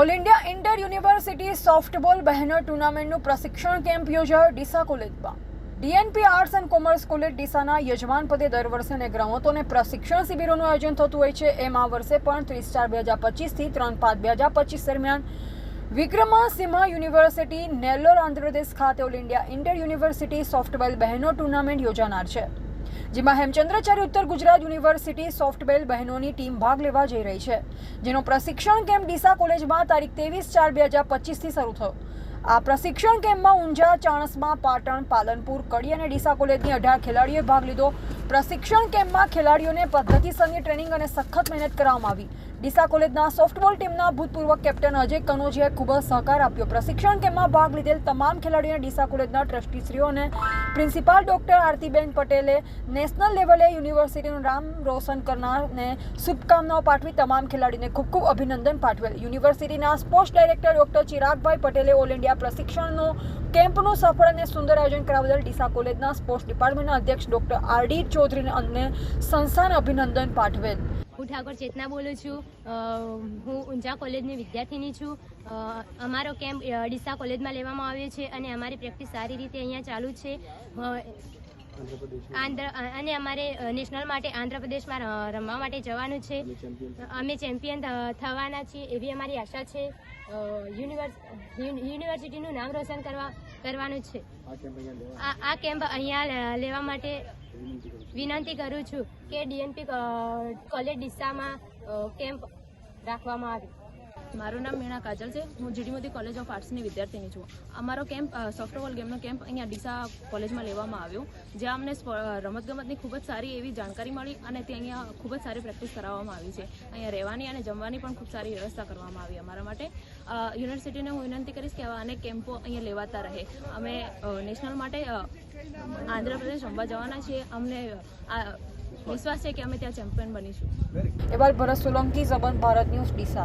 All India inter university softball બહેનો ટુર્નામેન્ટનું પ્રશિક્ષણ કેમ્પ યોજાયો ડીસા કોલેજમાં DNP arts and commerce college ડીસાના યજમાન પદે દર વર્ષે અને રમતોને પ્રશિક્ષણ શિબિરોનું આયોજન થતું હોય છે. એમ આ વર્ષે પણ ત્રીસ ચાર બે હજાર પચીસથી ત્રણ પાંચ બે હજાર પચીસ દરમિયાન વિક્રમાસિંહા યુનિવર્સિટી, નેલ્લોર, આંધ્રપ્રદેશ ખાતે all India inter university softball બહેનો ટુર્નામેન્ટ યોજાનાર છે. જેમાં હેમચંદ્રાચાર્ય ઉત્તર ગુજરાત યુનિવર્સિટી સોફ્ટબેલ બહેનોની ટીમ ભાગ લેવા જઈ રહી છે, જેનો પ્રશિક્ષણ કેમ્પ ડીસા કોલેજમાં તારીખ ત્રેવીસ ચાર બે હજાર પચીસથી શરૂ થયો. આ પ્રશિક્ષણ કેમ્પમાં ઊંઝા ચાણસમાં પાટણ, પાલનપુર, કડી અને ડીસા કોલેજની અઢાર ખેલાડીઓએ ભાગ લીધો. પ્રશિક્ષણ કેમ્પમાં ખેલાડીઓને પદ્ધતિસરની ટ્રેનિંગ અને સખત મહેનત કરવામાં આવી. ડીસા કોલેજના સોફ્ટબોલ ટીમના ભૂતપૂર્વ કેપ્ટન અજય કનોજીએ ખૂબ જ સહકાર આપ્યો. પ્રશિક્ષણ કેમ્પમાં ભાગ લીધેલ તમામ ખેલાડીઓને ડીસા કોલેજના ટ્રસ્ટીશ્રીઓ અને પ્રિન્સિપાલ ડોક્ટર આરતીબેન પટેલે નેશનલ લેવલે યુનિવર્સિટીનું નામ રોશન કરનારને શુભકામનાઓ પાઠવી તમામ ખેલાડીને ખૂબ ખૂબ અભિનંદન પાઠવેલ. યુનિવર્સિટીના સ્પોર્ટ્સ ડાયરેક્ટર ડોક્ટર ચિરાગભાઈ પટેલે ઓલ ઇન્ડિયા પ્રશિક્ષણનો કેમ્પનું સફળ અને સુંદર આયોજન કરાવવા બદલ ડીસા કોલેજના સ્પોર્ટ્સ ડિપાર્ટમેન્ટના અધ્યક્ષ ડોક્ટર આર ડી ચૌધરીને અને સંસ્થાને અભિનંદન પાઠવેલ. હું ઠાકોર ચેતના બોલું છું. હું ઊંઝા કોલેજની વિદ્યાર્થીની છું. અમારો કેમ્પ ડીસા કોલેજમાં લેવામાં આવ્યો છે અને અમારી પ્રેક્ટિસ સારી રીતે અહીંયા ચાલુ છે. આંધ્ર અને અમારે નેશનલ માટે આંધ્રપ્રદેશમાં રમવા માટે જવાનું છે. અમે ચેમ્પિયન થવાના છીએ એવી અમારી આશા છે. યુનિવર્સિટીનું નામ રોશન કરવા કરવાનું છે. આ કેમ્પ અહીંયા લેવા? માટે વિનંતી કરું છું કે ડીએનપી કોલેજ ડિસ્સામાં કેમ્પ રાખવામાં આવે. મારું નામ મીણા કાજલ છે. હું જીડી મોદી કોલેજ ઓફ આર્ટ્સની વિદ્યાર્થીની છું. અમારો કેમ્પ સોફ્ટબોલ ગેમનો કેમ્પ અહીંયા ડીસા કોલેજમાં લેવામાં આવ્યો. જ્યાં અમને રમતગમતની ખૂબ જ સારી એવી જાણકારી મળી અને તે અહીંયા ખૂબ જ સારી પ્રેક્ટિસ કરાવવામાં આવી છે. અહીંયા રહેવાની અને જમવાની પણ ખૂબ સારી વ્યવસ્થા કરવામાં આવી અમારા માટે. યુનિવર્સિટીને હું વિનંતી કરીશ કે આવા અનેક કેમ્પો અહીંયા લેવાતા રહે. અમે નેશનલ માટે આંધ્રપ્રદેશ રમવા જવાના છીએ. અમને વિશ્વાસ છે કે અમે ત્યાં ચેમ્પિયન બનીશું. એવા ભરત સોલંકી સબંધ ભારત ન્યૂઝ ડીસા.